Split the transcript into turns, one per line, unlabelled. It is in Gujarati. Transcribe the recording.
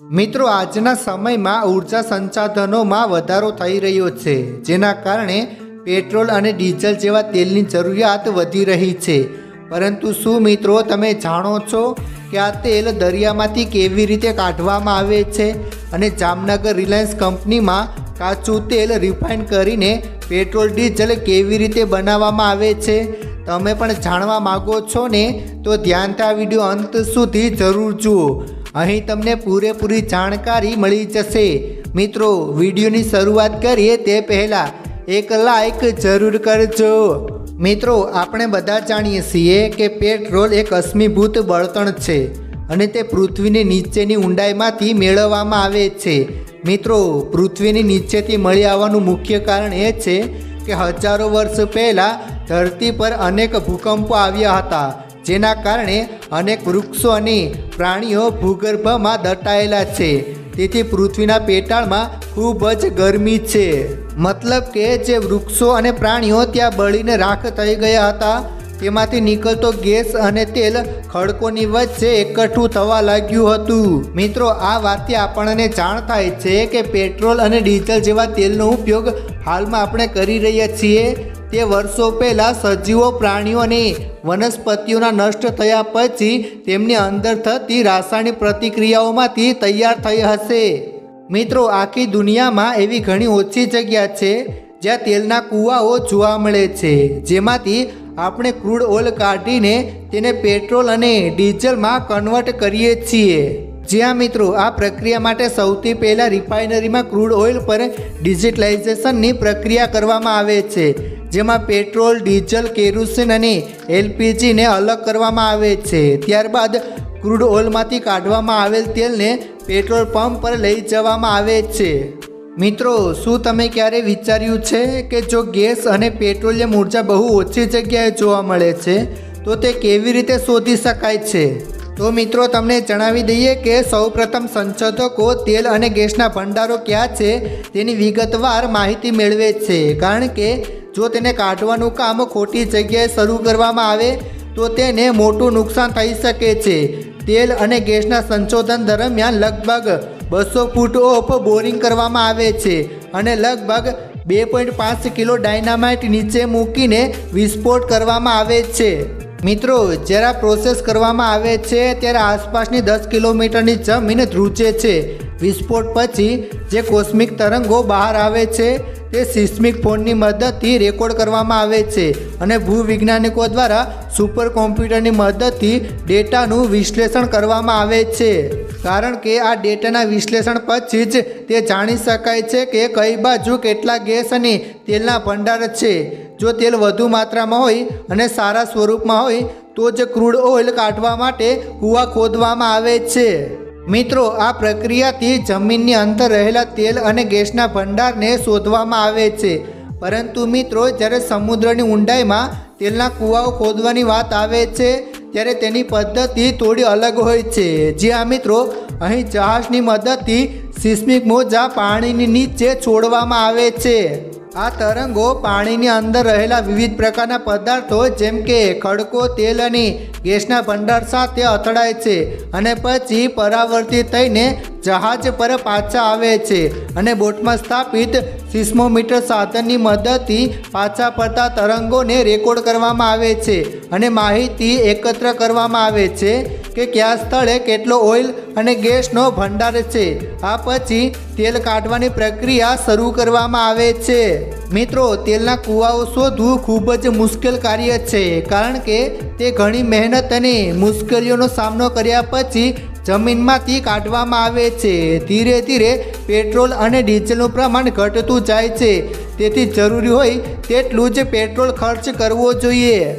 મિત્રો, આજના સમયમાં ઊર્જા સંસાધનોમાં વધારો થઈ રહ્યો છે, જેના કારણે પેટ્રોલ અને ડીઝલ જેવા તેલની જરૂરિયાત વધી રહી છે. પરંતુ શું મિત્રો, તમે જાણો છો કે આ તેલ દરિયામાંથી કેવી રીતે કાઢવામાં આવે છે? અને જામનગર રિલાયન્સ કંપનીમાં કાચું તેલ રિફાઇન કરીને પેટ્રોલ ડીઝલ કેવી રીતે બનાવવામાં આવે છે? તમે પણ જાણવા માગો છો ને? તો ધ્યાનતા વીડિયો અંત સુધી જરૂર જુઓ. અહીં તમને પૂરેપૂરી જાણકારી મળી જશે. મિત્રો, વિડીયોની શરૂઆત કરીએ તે પહેલાં એક લાઈક જરૂર કરજો. મિત્રો, આપણે બધા જાણીએ છીએ કે પેટ્રોલ એક અશ્મિભૂત બળતણ છે અને તે પૃથ્વીની નીચેની ઊંડાઈમાંથી મેળવવામાં આવે છે. મિત્રો, પૃથ્વીની નીચેથી મળી આવવાનું મુખ્ય કારણ એ છે કે હજારો વર્ષ પહેલાં ધરતી પર અનેક ભૂકંપો આવ્યા હતા. જેના કારણે અનેક વૃક્ષો અને પ્રાણીઓ ભૂગર્ભમાં દટાયેલા છે. તેથી પૃથ્વીના પેટાળમાં ખૂબ જ ગરમી છે. મતલબ કે જે વૃક્ષો અને પ્રાણીઓ ત્યાં બળીને રાખ થઈ ગયા હતા, તેમાંથી નીકળતો ગેસ અને તેલ ખડકોની વચ્ચે એકઠું થવા લાગ્યું હતું. મિત્રો, આ વાતથી આપણને જાણ થાય છે કે પેટ્રોલ અને ડીઝલ જેવા તેલનો ઉપયોગ હાલમાં આપણે કરી રહ્યા છીએ. તે વર્ષો પહેલાં સજીવો, પ્રાણીઓ અને વનસ્પતિઓના નષ્ટ થયા પછી તેમની અંદર થતી રાસાયણિક પ્રતિક્રિયાઓમાંથી તૈયાર થઈ હશે. મિત્રો, આખી દુનિયામાં એવી ઘણી ઓછી જગ્યા છે જ્યાં તેલના કૂવાઓ જોવા મળે છે, જેમાંથી આપણે ક્રૂડ ઓઇલ કાઢીને તેને પેટ્રોલ અને ડીઝલમાં કન્વર્ટ કરીએ છીએ. જ્યાં મિત્રો, આ પ્રક્રિયા માટે સૌથી પહેલાં રિફાઇનરીમાં ક્રૂડ ઓઇલ પર ડિજિટલાઇઝેશનની પ્રક્રિયા કરવામાં આવે છે, જેમાં પેટ્રોલ, ડીઝલ, કેરોસીન અને એલપીજીને અલગ કરવામાં આવે છે. ત્યારબાદ ક્રૂડ ઓઇલમાંથી કાઢવામાં આવેલ તેલને પેટ્રોલ પંપ પર લઈ જવામાં આવે છે. મિત્રો, શું તમે ક્યારે વિચાર્યું છે કે જો ગેસ અને પેટ્રોલિયમ ઊર્જા બહુ ઓછી જગ્યાએ જોવા મળે છે, તો તે કેવી રીતે શોધી શકાય છે? તો મિત્રો, તમને જણાવી દઈએ કે સૌપ્રથમ સંશોધકો તેલ અને ગેસના ભંડારો ક્યાં છે તેની વિગતવાર માહિતી મેળવે છે. કારણ કે જો તેને કાઢવાનું કામ ખોટી જગ્યાએ શરૂ કરવામાં આવે, તો તેને મોટું નુકસાન થઈ શકે છે. તેલ અને ગેસના સંશોધન દરમિયાન લગભગ બસો ફૂટ ઓફ બોરિંગ કરવામાં આવે છે અને લગભગ બે પોઈન્ટ પાંચ કિલો ડાયનામાઇટ નીચે મૂકીને વિસ્ફોટ કરવામાં આવે છે. મિત્રો, જ્યારે પ્રોસેસ કરવામાં આવે છે, ત્યારે આસપાસની દસ કિલોમીટરની જમીન ધ્રુજે છે. વિસ્ફોટ પછી જે કોસ્મિક તરંગો બહાર આવે છે, તે સિસ્મિક ફોનની મદદથી રેકોર્ડ કરવામાં આવે છે અને ભૂવિજ્ઞાનિકો દ્વારા સુપર કોમ્પ્યુટરની મદદથી ડેટાનું વિશ્લેષણ કરવામાં આવે છે. કારણ કે આ ડેટાના વિશ્લેષણ પછી જ તે જાણી શકાય છે કે કઈ બાજુ કેટલા ગેસ અને તેલના ભંડાર છે. જો તેલ વધુ માત્રામાં હોય અને સારા સ્વરૂપમાં હોય, તો જ ક્રૂડ ઓઇલ કાઢવા માટે કૂવા ખોદવામાં આવે છે. મિત્રો, આ પ્રક્રિયાથી જમીનની અંદર રહેલા તેલ અને ગેસના ભંડારને શોધવામાં આવે છે. પરંતુ મિત્રો, જ્યારે સમુદ્રની ઊંડાઈમાં તેલના કૂવાઓ ખોદવાની વાત આવે છે, ત્યારે તેની પદ્ધતિ થોડી અલગ હોય છે. જ્યાં મિત્રો, અહીં જહાજની મદદથી સિસ્મિક મોજા પાણીની નીચે છોડવામાં આવે છે. આ તરંગો પાણીની અંદર રહેલા વિવિધ પ્રકારના પદાર્થો, જેમ કે ખડકો, તેલ અને ગેસના ભંડાર સાથે અથડાય છે અને પછી પરાવર્તિત થઈને જહાજ પર પાછા આવે છે અને બોટમાં સ્થાપિત સિસ્મોમીટર સાધનની મદદથી પાછા પડતા તરંગોને રેકોર્ડ કરવામાં આવે છે અને માહિતી એકત્ર કરવામાં આવે છે. કે કયા સ્થળે કેટલો ઓઇલ અને ગેસનો ભંડાર છે? આ પછી તેલ કાઢવાની પ્રક્રિયા શરૂ કરવામાં આવે છે. મિત્રો, તેલના કૂવાઓ શોધવું ખૂબ જ મુશ્કેલ કાર્ય છે, કારણ કે તે ઘણી મહેનત અને મુશ્કેલીઓનો સામનો કર્યા પછી જમીનમાંથી કાઢવામાં આવે છે. ધીરે ધીરે પેટ્રોલ અને ડીઝલનું પ્રમાણ ઘટતું જાય છે. તેથી જરૂરી હોય તેટલું જ પેટ્રોલ ખર્ચ કરવો જોઈએ.